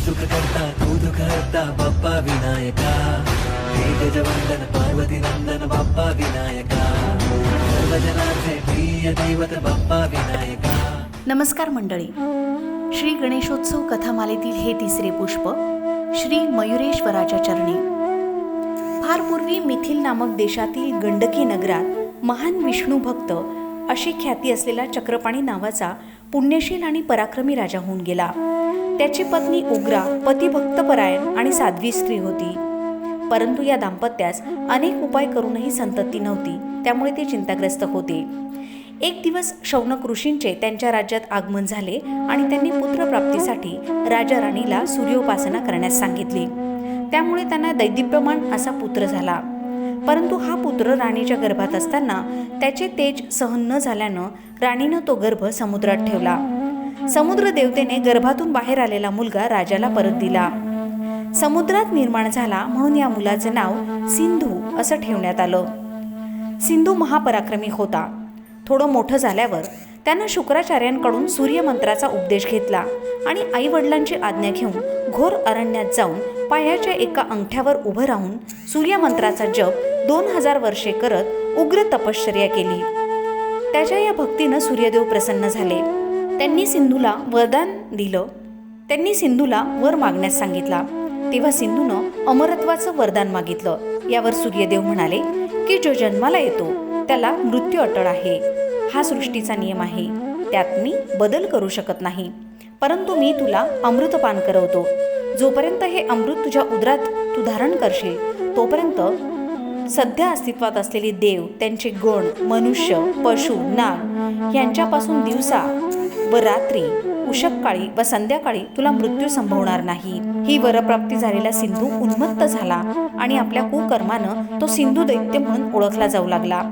करता तू बाप्पा विनायका हे गजवंदन पार्वती नंदन बाप्पा विनायका सर्वजनांचे प्रिय दैवत बाप्पा विनायका नमस्कार मंडळी. श्री गणेशोत्सव कथामालेतील हे तिसरे पुष्प श्री मयुरेश्वराच्या चरणी. फार पूर्वी मिथिल नामक देशातील गंडकी नगरात महान विष्णू भक्त अशी ख्याती असलेला चक्रपाणी नावाचा पुण्यशील आणि पराक्रमी राजा होऊन गेला. त्याची पत्नी उग्रा पतिभक्तपरायण आणि साध्वी स्त्री होती. परंतु या दाम्पत्यास अनेक उपाय करूनही संतती नव्हती त्यामुळे ते चिंताग्रस्त होते. एक दिवस शौनक ऋषींचे त्यांच्या राज्यात आगमन झाले आणि त्यांनी पुत्रप्राप्तीसाठी राजा राणीला सूर्योपासना करण्यास सांगितली. त्यामुळे त्यांना दैदिप्यमान असा पुत्र झाला. परंतु हा पुत्र राणीच्या गर्भात असताना त्याचे तेज सहन न झाल्यानं राणीनं तो गर्भ समुद्रात ठेवला. समुद्र देवतेने गर्भातून बाहेर आलेला मुलगा राजाला परत दिला. समुद्रात निर्माण झाला म्हणून या मुलाचे नाव सिंधू असं ठेवण्यात आलं. सिंधू महापराक्रमी होता. थोडं मोठं झाल्यावर त्यानं शुक्राचार्यांकडून सूर्यमंत्राचा उपदेश घेतला आणि आई वडिलांची आज्ञा घेऊन घोर अरण्यात जाऊन पायाच्या एका अंगठ्यावर उभं राहून सूर्यमंत्राचा जप दोन हजार वर्षे करत उग्र तपश्चर्या केली. त्याच्या या भक्तीनं सूर्यदेव प्रसन्न झाले. त्यांनी सिंधूला वरदान दिलं. त्यांनी सिंधूला वर मागण्यास सांगितला. तेव्हा सिंधूनं अमरत्वाचं वरदान मागितलं. यावर सूर्यदेव म्हणाले की जो जन्माला येतो त्याला मृत्यू अटळ आहे. हा सृष्टीचा नियम आहे. त्यात मी बदल करू शकत नाही. परंतु मी तुला अमृतपान करवतो. जोपर्यंत हे अमृत तुझ्या उदरात तू धारण करशील तोपर्यंत सध्या अस्तित्वात असलेले देव त्यांचे गण मनुष्य पशु नाग यांच्यापासून दिवसा व रात्री उशककाळी व संध्याकाळी तुला मृत्यू संभवणार नाही. ही वरप्राप्ती झालेला सिंधू उन्मत्त झाला आणि आपल्या कुकर्मानं तो सिंधू दैत्य म्हणून ओळखला जाऊ लागला.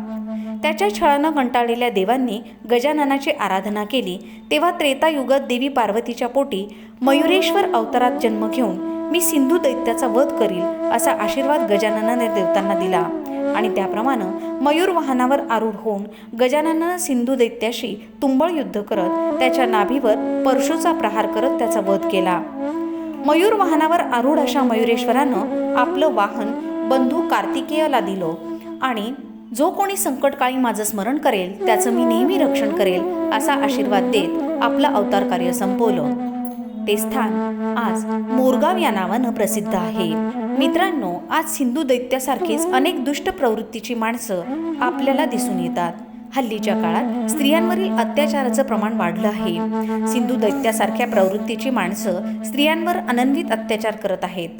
त्याच्या छळानं कंटाळलेल्या देवांनी गजाननाची आराधना केली. तेव्हा त्रेतायुगात देवी पार्वतीच्या पोटी मयुरेश्वर अवतारात जन्म घेऊन मी सिंधू दैत्याचा वध करील असा आशीर्वाद गजाननाने देवतांना दिला. आणि त्याप्रमाणे मयूर वाहनावर आरूढ होऊन गजाननानं सिंधू दैत्याशी तुंबळ युद्ध करत त्याच्या नाभीवर परशूचा प्रहार करत त्याचा वध केला. मयूर वाहनावर आरूढ अशा मयुरेश्वरानं आपलं वाहन बंधू कार्तिकेयला दिलं आणि जो कोणी संकटकाळी माझं स्मरण करेल त्याचं मी नेहमी रक्षण करेल असा आशीर्वाद देत आपलं अवतार कार्य संपवलं. ते स्थान आज मोरगाव या नावानं प्रसिद्ध आहे. मित्रांनो आज सिंधू दैत्यासारखीच अनेक दुष्ट प्रवृत्तीची माणसं आपल्याला दिसून येतात. हल्लीच्या काळात स्त्रियांवरील अत्याचाराचं प्रमाण वाढलं आहे. सिंधू दैत्यासारख्या प्रवृत्तीची माणसं स्त्रियांवर अनन्वित अत्याचार करत आहेत.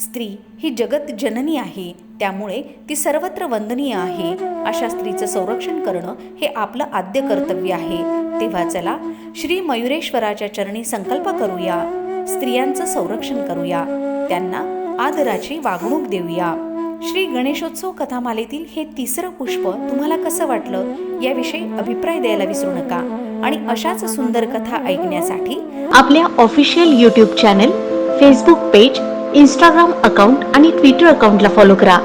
स्त्री ही जगत जननी आहे. त्यामुळे ती सर्वत्र वंदनीय आहे. अशा स्त्रीचं संरक्षण करणं हे आपलं आद्य कर्तव्य आहे. तेव्हा चला श्री मयुरेश्वराच्या चरणी संकल्प करूया. स्त्रियांचं संरक्षण करूया. त्यांना आदराची वागणूक देऊया. श्री गणेशोत्सव कथामालेतील हे तिसरं पुष्प तुम्हाला कसं वाटलं? याविषयी अभिप्राय द्यायला विसरू नका. आणि अशाच सुंदर कथा ऐकण्यासाठी आपल्या official YouTube channel Facebook page Instagram account आणि ट्विटर अकाउंटला फॉलो करा.